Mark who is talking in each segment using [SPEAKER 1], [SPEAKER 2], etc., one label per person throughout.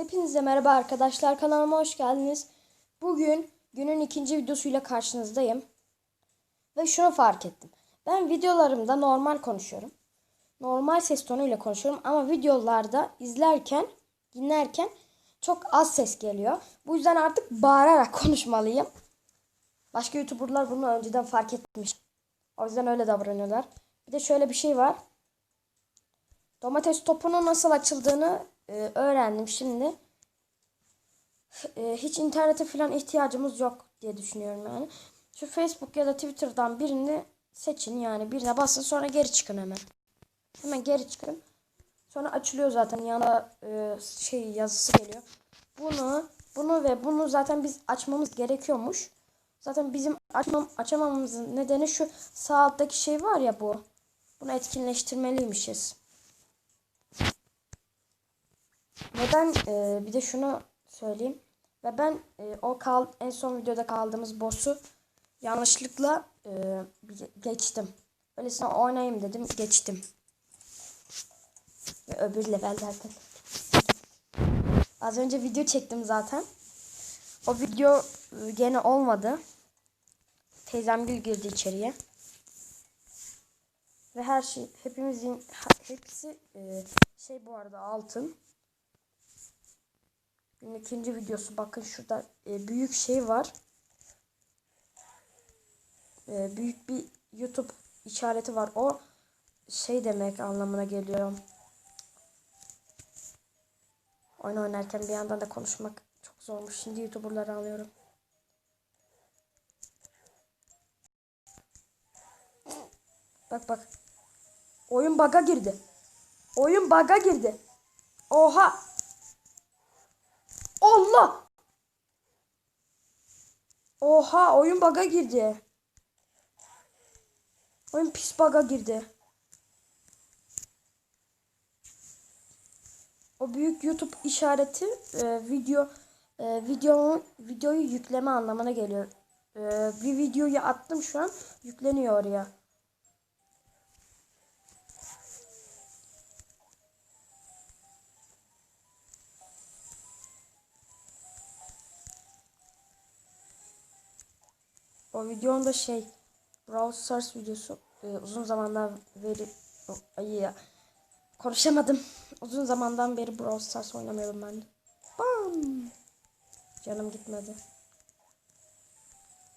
[SPEAKER 1] Hepinize merhaba arkadaşlar kanalıma hoş geldiniz. Bugün günün ikinci videosuyla karşınızdayım. Ve şunu fark ettim. Ben videolarımda normal konuşuyorum. Normal ses tonuyla konuşuyorum ama videolarda izlerken, dinlerken çok az ses geliyor. Bu yüzden artık bağırarak konuşmalıyım. Başka YouTuber'lar bunu önceden fark etmiş. O yüzden öyle davranıyorlar. Bir de şöyle bir şey var. Domates topunun nasıl açıldığını e, öğrendim şimdi. E, hiç internete falan ihtiyacımız yok diye düşünüyorum yani. Şu Facebook ya da Twitter'dan birini seçin yani birine basın sonra geri çıkın hemen. Hemen geri çıkın. Sonra açılıyor zaten yanında e, şey yazısı geliyor. Bunu bunu ve bunu zaten biz açmamız gerekiyormuş. Zaten bizim açmam, açamamamızın nedeni şu sağ alttaki şey var ya bu. Bunu etkinleştirmeliymişiz. Neden e, bir de şunu söyleyeyim. Ve ben e, o kal en son videoda kaldığımız boss'u yanlışlıkla e, geçtim. Öylesine oynayayım dedim geçtim. Ve öbür levellerden. Az önce video çektim zaten. O video e, gene olmadı. Teyzem Gül girdi içeriye. Ve her şey hepimizin hepsi e, şey bu arada altın. İkinci videosu. Bakın şurada e, büyük şey var. E, büyük bir YouTube işareti var. O şey demek anlamına geliyor. Oyun oynarken bir yandan da konuşmak çok zormuş. Şimdi YouTuber'ları alıyorum. Bak bak. Oyun baga girdi. Oyun baga girdi. Oha. Allah. Oha oyun baga girdi. Oyun pis baga girdi. O büyük YouTube işareti e, video e, videonun videoyu yükleme anlamına geliyor. E, bir videoyu attım şu an yükleniyor oraya. O videonun da şey Brawl Stars videosu e, uzun zamandan beri ay ya konuşamadım. Uzun zamandan beri Brawl Stars oynamıyorum ben. Bam! Canım gitmedi.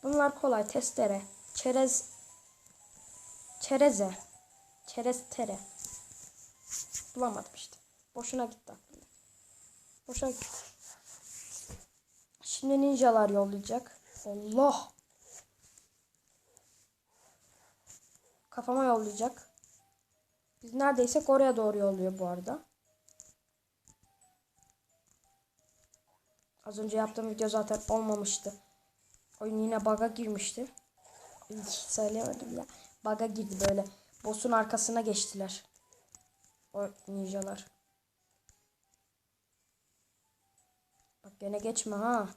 [SPEAKER 1] Bunlar kolay. Testere. Çerez. Çereze. Çerez tere. Bulamadım işte. Boşuna gitti aklımda. Boşuna gitti. Şimdi ninjalar yollayacak. Allah. Kafama yollayacak. Biz neredeyse oraya doğru yolluyor bu arada. Az önce yaptığım video zaten olmamıştı. Oyun yine bug'a girmişti. Hiç söylemedim ya. Bug'a girdi böyle. Boss'un arkasına geçtiler. O ninjalar. Bak gene geçme ha.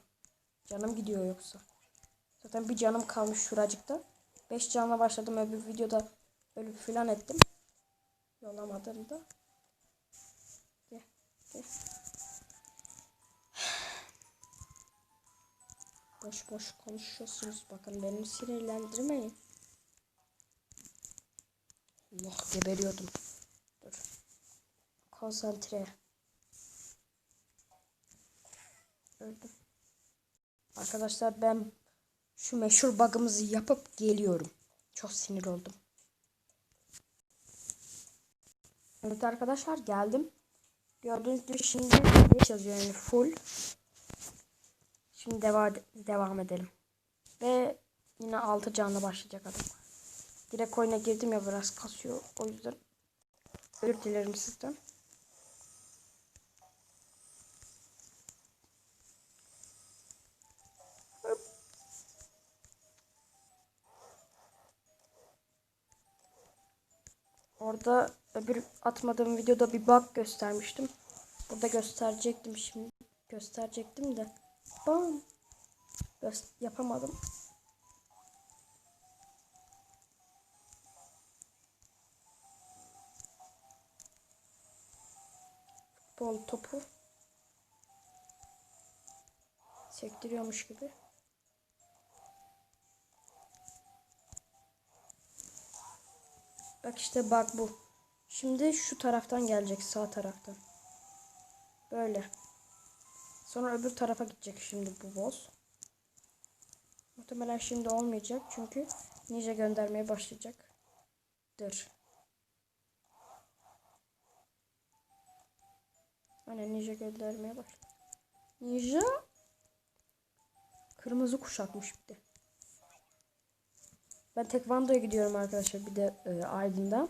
[SPEAKER 1] Canım gidiyor yoksa. Zaten bir canım kalmış şuracıkta. 5 canla başladım öbür videoda ölüp filan ettim. Yolamadım da. Gel, gel. Boş boş konuşuyorsunuz. Bakın beni sinirlendirmeyin. Allah geberiyordum. Dur. Konsantre. Öldüm. Arkadaşlar ben şu meşhur bug'ımızı yapıp geliyorum. Çok sinir oldum. Evet arkadaşlar geldim. Gördüğünüz gibi şimdi geç yazıyor yani full. Şimdi deva devam edelim. Ve yine 6 canlı başlayacak adam. Direkt oyuna girdim ya biraz kasıyor. O yüzden özür dilerim sizden. Orada öbür atmadığım videoda bir bug göstermiştim. Burada gösterecektim şimdi. Gösterecektim de. Bam. Göz yapamadım. Bol topu. Sektiriyormuş gibi. Bak işte bak bu. Şimdi şu taraftan gelecek sağ taraftan. Böyle. Sonra öbür tarafa gidecek şimdi bu boss. Muhtemelen şimdi olmayacak çünkü ninja göndermeye başlayacak. Dır. Aynen ninja göndermeye başladı. Ninja kırmızı kuşakmış bir de. Ben tekvandoya gidiyorum arkadaşlar bir de e, Aydın'da.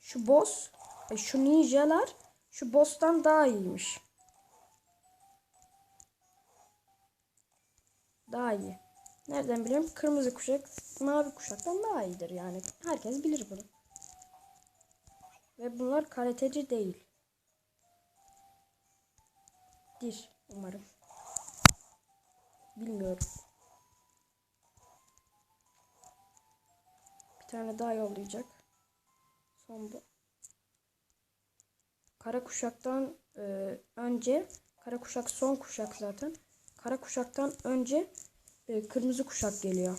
[SPEAKER 1] Şu boss, e, şu ninjalar şu boss'tan daha iyiymiş. Daha iyi. Nereden biliyorum? Kırmızı kuşak mavi kuşaktan daha iyidir yani. Herkes bilir bunu. Ve bunlar karateci değil. Dir umarım. Bilmiyorum. Tane daha yollayacak. Son bu. Kara kuşaktan e, önce kara kuşak son kuşak zaten. Kara kuşaktan önce e, kırmızı kuşak geliyor.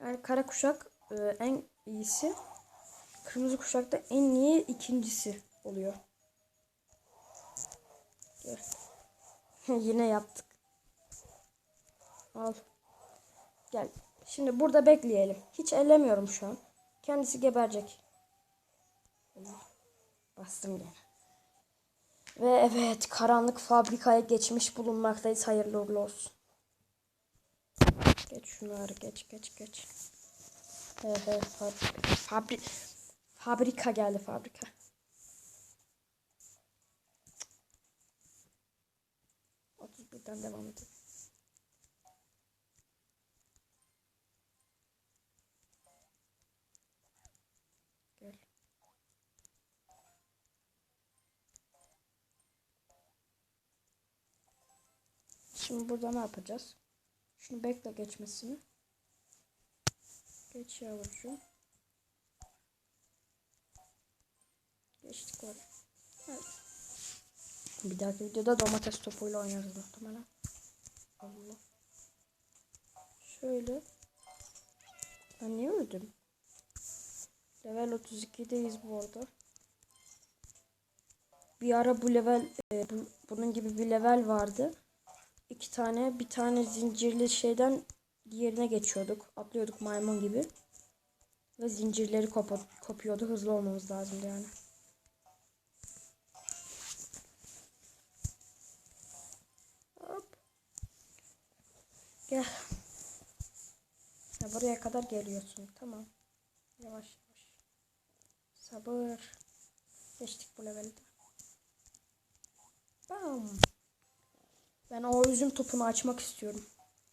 [SPEAKER 1] Yani kara kuşak e, en iyisi. Kırmızı kuşak da en iyi ikincisi oluyor. Yine yaptık. Al. Gel. Şimdi burada bekleyelim. Hiç ellemiyorum şu an. Kendisi geberecek. Bastım yine. Ve evet karanlık fabrikaya geçmiş bulunmaktayız. Hayırlı uğurlu olsun. Geç şunları geç geç geç. He fabrika. Fabri fabrika geldi fabrika. Otuz birden devam edelim. Gel. Şimdi burada ne yapacağız? Şunu bekle geçmesini. Geç yavrucuğum. Geçtik oraya. Evet. Bir dahaki videoda domates topuyla oynarız muhtemelen. Allah. Şöyle. Ben niye öldüm? Level 32'deyiz bu arada. Bir ara bu level e, bu, bunun gibi bir level vardı. İki tane bir tane zincirli şeyden diğerine geçiyorduk. Atlıyorduk maymun gibi. Ve zincirleri kopuyordu. Hızlı olmamız lazımdı yani. Hop. Gel. Ya buraya kadar geliyorsun. Tamam. Yavaş yavaş. Sabır. Geçtik bu levelde. Bam. Ben o üzüm topunu açmak istiyorum.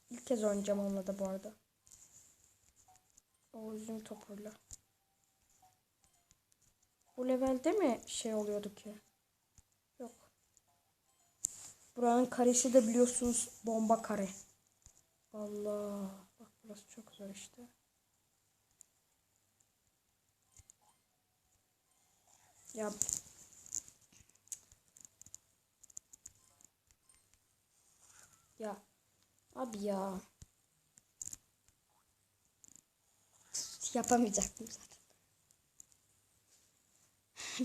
[SPEAKER 1] İlk kez oynayacağım onunla da bu arada. O üzüm topuyla. Bu levelde mi şey oluyordu ki? Yok. Buranın karesi de biliyorsunuz bomba kare. Allah. Bak burası çok zor işte. Ya Ya. Abi ya. Yapamayacaktım zaten.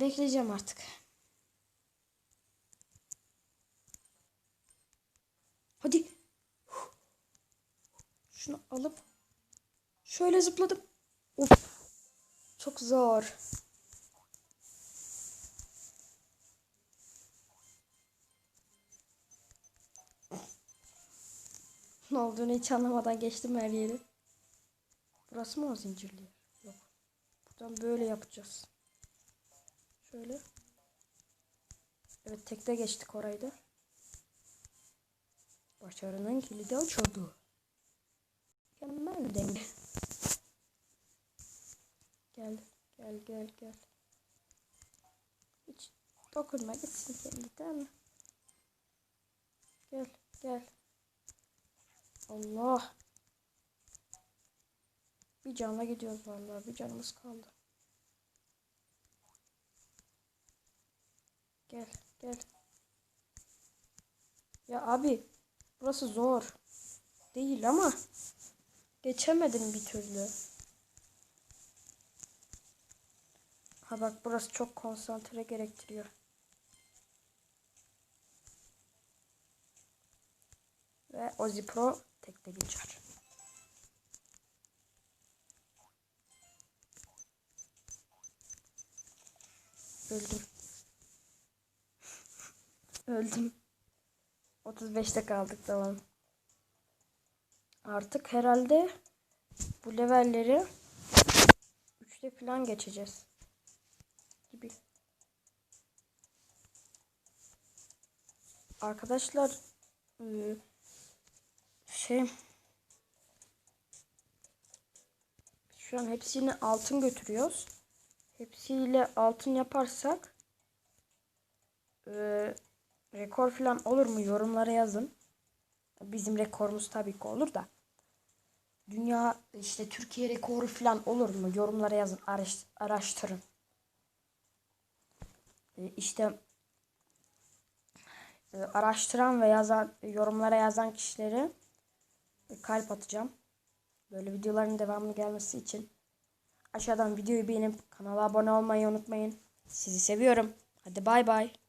[SPEAKER 1] Bekleyeceğim artık. Hadi. Şunu alıp şöyle zıpladım. Of. Çok zor. Ne olduğunu hiç anlamadan geçtim her yeri. Burası mı o zincirli? Yok. Buradan böyle yapacağız. Şöyle. Evet tekte geçtik orayı da. Başarının kilidi açıldı. Mükemmel denge. Gel. Gel gel gel. Hiç dokunma gitsin kendi tamam mı? Gel gel. Allah. Bir canla gidiyoruz vallahi. Bir canımız kaldı. Gel, gel. Ya abi burası zor. Değil ama geçemedim bir türlü. Ha bak burası çok konsantre gerektiriyor. Ve Ozi Pro tekte geçer. Öldüm. Öldüm. 35'te kaldık tamam. Artık herhalde bu levelleri 3'te falan geçeceğiz. Gibi. Arkadaşlar eee, şey şu an hepsini altın götürüyoruz. Hepsiyle altın yaparsak eee, rekor falan olur mu yorumlara yazın. Bizim rekorumuz tabii ki olur da. Dünya işte Türkiye rekoru falan olur mu? Yorumlara yazın. Araş- araştırın. E, işte e, araştıran ve yazan yorumlara yazan kişilere e, kalp atacağım. Böyle videoların devamlı gelmesi için. Aşağıdan videoyu beğenip kanala abone olmayı unutmayın. Sizi seviyorum. Hadi bay bay.